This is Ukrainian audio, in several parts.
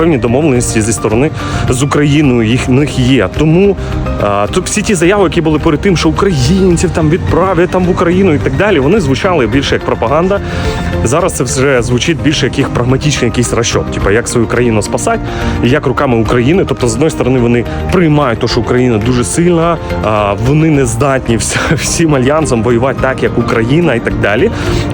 певні домовленості зі сторони з Україною їх них є. Тому тут всі ті заяви, які були перед тим, що українців там відправлять там в Україну і так далі, вони звучали більше як пропаганда. Зараз це вже звучить більше як їх прагматичний якийсь розчот, типу як свою країну спасати, і як руками України. Тобто, з одної сторони, вони приймають те, що Україна дуже сильна, вони не здатні всім альянсом воювати так, як Україна і так далі.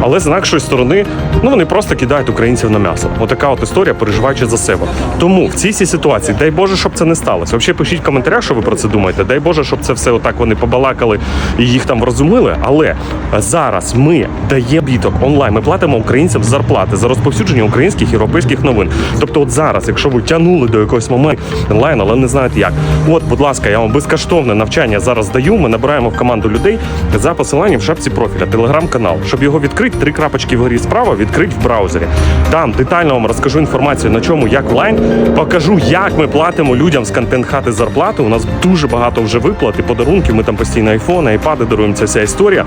Але з інакшої сторони, ну вони просто кидають українців на м'ясо. Отака от історія, переживаючи за себе. Тому в цій ситуації, дай Боже, щоб це не сталося. Взагалі пишіть в коментарях, що ви про це думаєте. Дай Боже, щоб це все отак вони побалакали і їх там врозумили. Але зараз ми даємо біток онлайн. Ми платимо українцям зарплати за розповсюдження українських європейських новин. Тобто, от зараз, якщо ви тягнули до якогось моменту онлайн, але не знаєте як. От, будь ласка, я вам безкоштовне навчання зараз даю. Ми набираємо в команду людей за посиланням в шапці профіля, телеграм-канал. Щоб його відкрити, три крапочки вгорі справа відкрити в браузері. Там детально вам розкажу інформацію на чому, як онлайн. Покажу, як ми платимо людям з контент хати зарплати. У нас дуже багато вже виплат і подарунків. Ми там постійно айфони, айпади даруємо. Ця вся історія.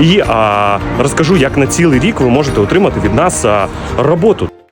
І а, розкажу, як на цілий рік ви можете отримати від нас а, роботу.